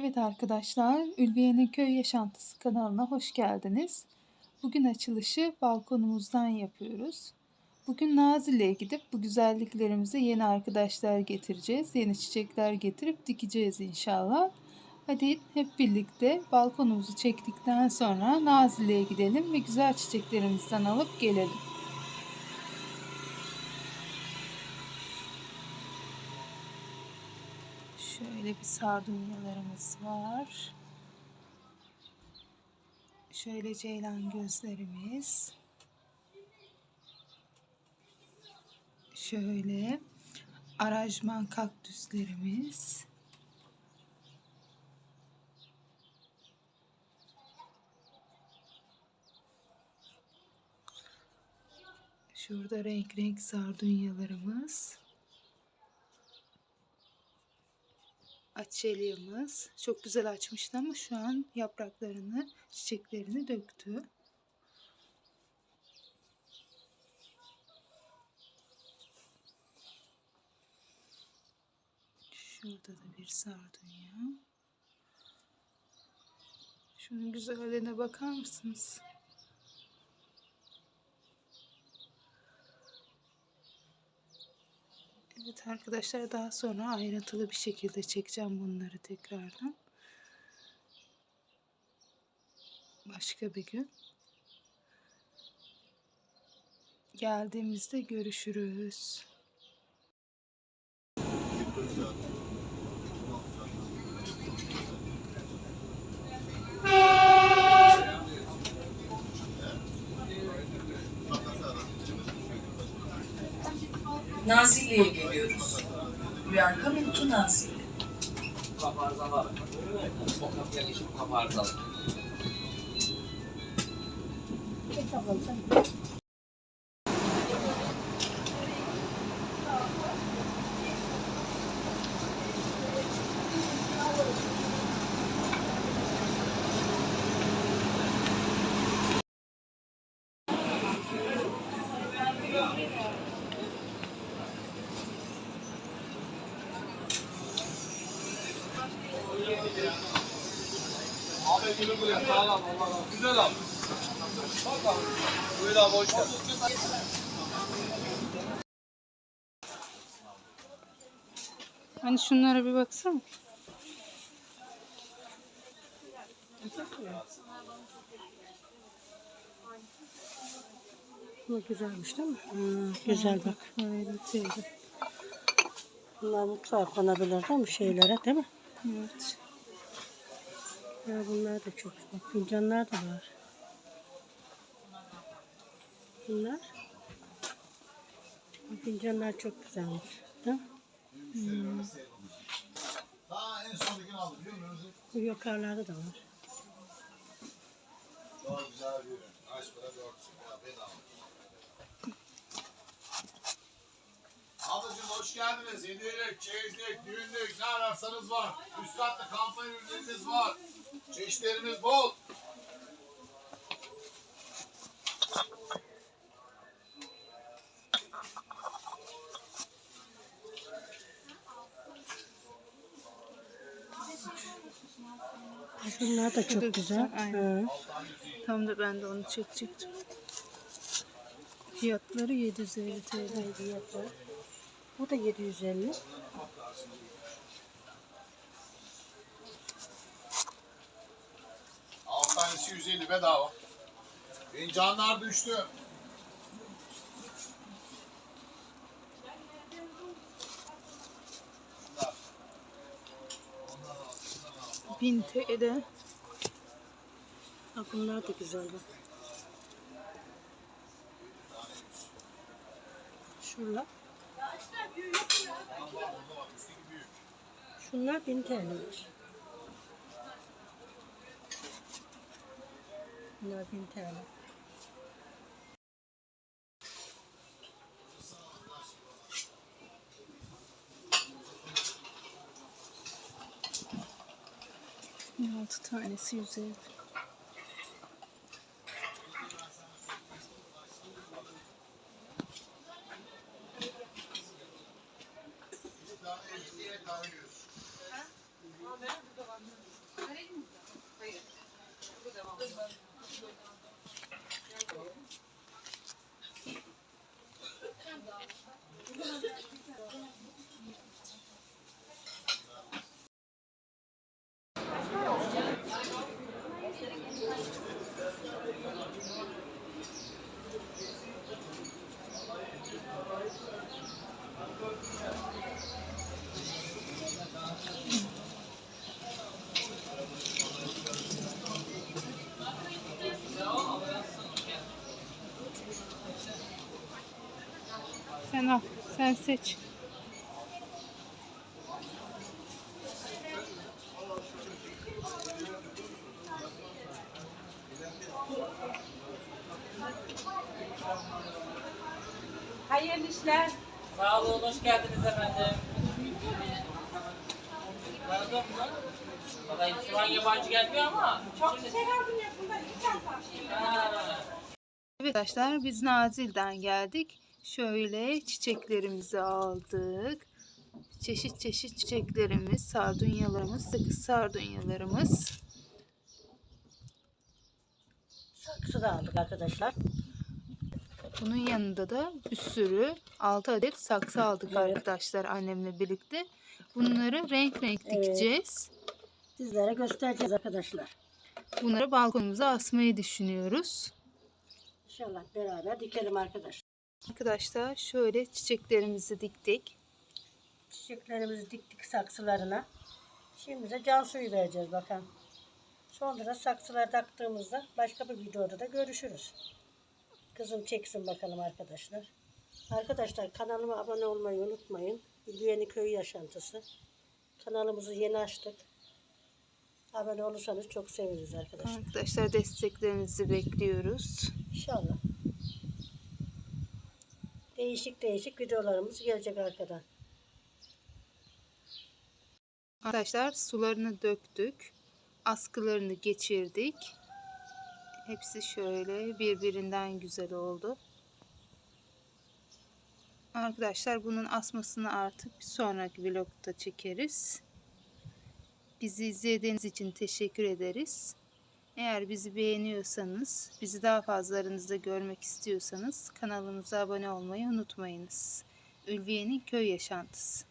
Evet arkadaşlar, Ülbiye'nin Köy Yaşantısı kanalına hoş geldiniz. Bugün açılışı balkonumuzdan yapıyoruz. Bugün Nazilli'ye gidip bu güzelliklerimize yeni arkadaşlar getireceğiz. Yeni çiçekler getirip dikeceğiz inşallah. Hadi hep birlikte balkonumuzu çektikten sonra Nazilli'ye gidelim ve güzel çiçeklerimizden alıp gelelim. Şöyle bir sardunyalarımız var. Şöyle ceylan gözlerimiz. Şöyle arajman kaktüslerimiz. Şurada renk renk sardunyalarımız. Açelyamız çok güzel açmıştı ama şu an yapraklarını, çiçeklerini döktü. Şurada da bir sardunya. Şunun güzelliğine bakar mısınız? Evet arkadaşlar daha sonra ayrıntılı bir şekilde çekeceğim bunları tekrardan. Başka bir gün. Geldiğimizde görüşürüz. Nazilli'ye geliyoruz. Rüyanka Mutlu Nazilli. Kaparza var. O kapıya geçip kaparza var. Abi. Allah razı olsun. Güzel abi. Bak abi. Buyur abi hoş geldin. Hani şunlara bir baksana. Bu güzelmiş değil mi? Hmm, güzel bak. Evet, evet. Bunlar mutfağa konabilir değil mi şeylere değil mi? Evet. Ya bunlar da çok. Bak fincanlar da var. Bunlar. Bu fincanlar çok güzelmiş. Değil mi? Daha musun? Bu yukarılarda da var. Çok güzel bir ürün. Kaç para dörtsün ya bedava. Ablacığım hoş geldiniz. Hediyelik, çeyizlik, düğünlük ne ararsanız var. Üst katta kampanya ürünlerimiz var. Çeşitlerimiz bol. Bunlar da çok güzel. aynen. Hı. Tam da ben de onu çekecektim. Fiyatları 750 TL. Hediyesi. Bu da 750. Alt tanesi 150 bedava. Fincanlar düştü. Şunlar. 1000 TL. Bak bunlar da güzel bak. Şunlar. Şunlar 1000 TL'miş. Bunlar 1000 TL. Altı tanesi 150. Sen al. Sen seç. Hayırlı işler. Sağ olun, hoş geldiniz efendim. Tanıdın mı? Vallahi şu an yabancı gelmiyor ama. Çok şey aldım ya, bundan iki çanta. Evet arkadaşlar biz Nazil'den geldik. Şöyle çiçeklerimizi aldık. Çeşit çeşit çiçeklerimiz, sardunyalarımız, sakız sardunyalarımız. Saksı da aldık arkadaşlar. Bunun yanında da bir sürü 6 adet saksı aldık Evet. arkadaşlar annemle birlikte. Bunları renk renk Evet. dikeceğiz. Sizlere göstereceğiz arkadaşlar. Bunları balkonumuza asmayı düşünüyoruz. İnşallah beraber dikelim arkadaşlar. Arkadaşlar şöyle çiçeklerimizi diktik. Çiçeklerimizi diktik saksılarına. Şimdi de can suyu vereceğiz bakalım. Sonra saksılar taktığımızda başka bir videoda da görüşürüz. Kızım çeksin bakalım arkadaşlar. Arkadaşlar kanalıma abone olmayı unutmayın. Ülviyeni Köy Yaşantısı. Kanalımızı yeni açtık. Abone olursanız çok seviniriz arkadaşlar. Arkadaşlar desteklerinizi bekliyoruz. İnşallah. Değişik değişik videolarımız gelecek arkadan. Arkadaşlar sularını döktük. Askılarını geçirdik. Hepsi şöyle birbirinden güzel oldu. Arkadaşlar bunun asmasını artık bir sonraki vlogda çekeriz. Bizi izlediğiniz için teşekkür ederiz. Eğer bizi beğeniyorsanız, bizi daha fazlalarınızda görmek istiyorsanız kanalımıza abone olmayı unutmayınız. Ülviye'nin köy yaşantısı.